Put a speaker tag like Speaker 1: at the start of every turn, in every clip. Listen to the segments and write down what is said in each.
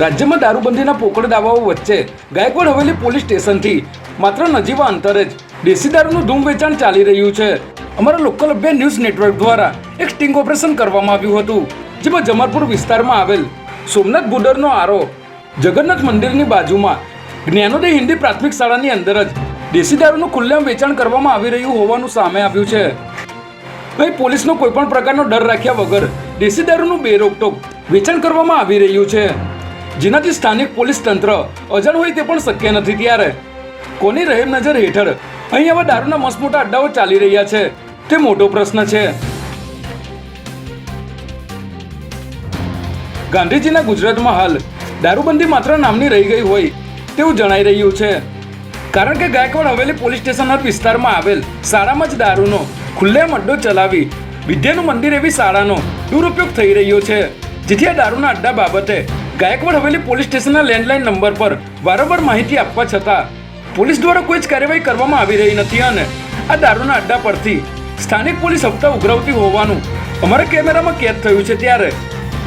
Speaker 1: રાજ્યમાં દારૂબંધીના પોકળ દાવાઓ વચ્ચે ગાયકવાડ હવેલી પોલીસ સ્ટેશનથી માત્ર નજીવા અંતરે જ દેશી દારૂનું ધૂમ વેચાણ ચાલી રહ્યું છે. અમારા લોકલ અભ્યાસ ન્યૂઝ નેટવર્ક દ્વારા એક સ્ટિંગ ઓપરેશન કરવામાં આવ્યું હતું, જેમાં જમરપુર વિસ્તારમાં આવેલ સોમનાથ ગુડરનો આરો જગન્નાથ મંદિરની બાજુમાં જ્ઞાનોદય હિન્દી પ્રાથમિક શાળાની અંદર જ દેશી દારૂનું ખુલ્લેઆમ વેચાણ કરવામાં આવી રહ્યું હોવાનું સામે આવ્યું છે. અહીં પોલીસનો કોઈપણ પ્રકારનો ડર રાખ્યા વગર દેશી દારૂનું બેરોકટોક વેચાણ કરવામાં આવી રહ્યું છે. જેનાથી સ્થાનિક પોલીસ તંત્ર અજાણ હોય તે પણ શક્ય નથી ત્યારે. કોની રહેમ નજર હેઠળ? અહીં આવા દારૂના મસ્ત મોટા અડ્ડાઓ ચાલી રહ્યા છે. તે મોટો પ્રશ્ન છે. ગાંધીજીના ગુજરાતમાં હાલ દારૂબંધી માત્ર નામની રહી ગઈ હોય તેવું જણાઈ રહ્યું છે. કારણ કે ગાયકવાડ હવેલી પોલીસ સ્ટેશન વિસ્તારમાં આવેલ શાળામાં જ દારૂનો ખુલ્લેમ અડ્ડો ચલાવી વિદ્યાનું મંદિર એવી શાળાનો દુરુપયોગ થઈ રહ્યો છે. જેથી આ દારૂના અડ્ડા બાબતે ગાયકવાડ હવેલી પોલીસ સ્ટેશનના લેન્ડલાઇન નંબર પર વારંવાર માહિતી આપવા છતાં પોલીસ દ્વારા કોઈ જ કાર્યવાહી કરવામાં આવી રહી નથી અને આ દારૂના અડ્ડા પરથી સ્થાનિક પોલીસ હપ્તા ઉઘરાવતી હોવાનું અમારા કેમેરામાં કેદ થયું છે ત્યારે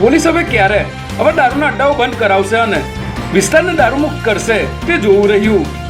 Speaker 1: પોલીસ હવે ક્યારે હવે દારૂના અડ્ડાઓ બંધ કરાવશે અને વિસ્તારને દારૂમુક્ત કરશે તે જોવું રહ્યું.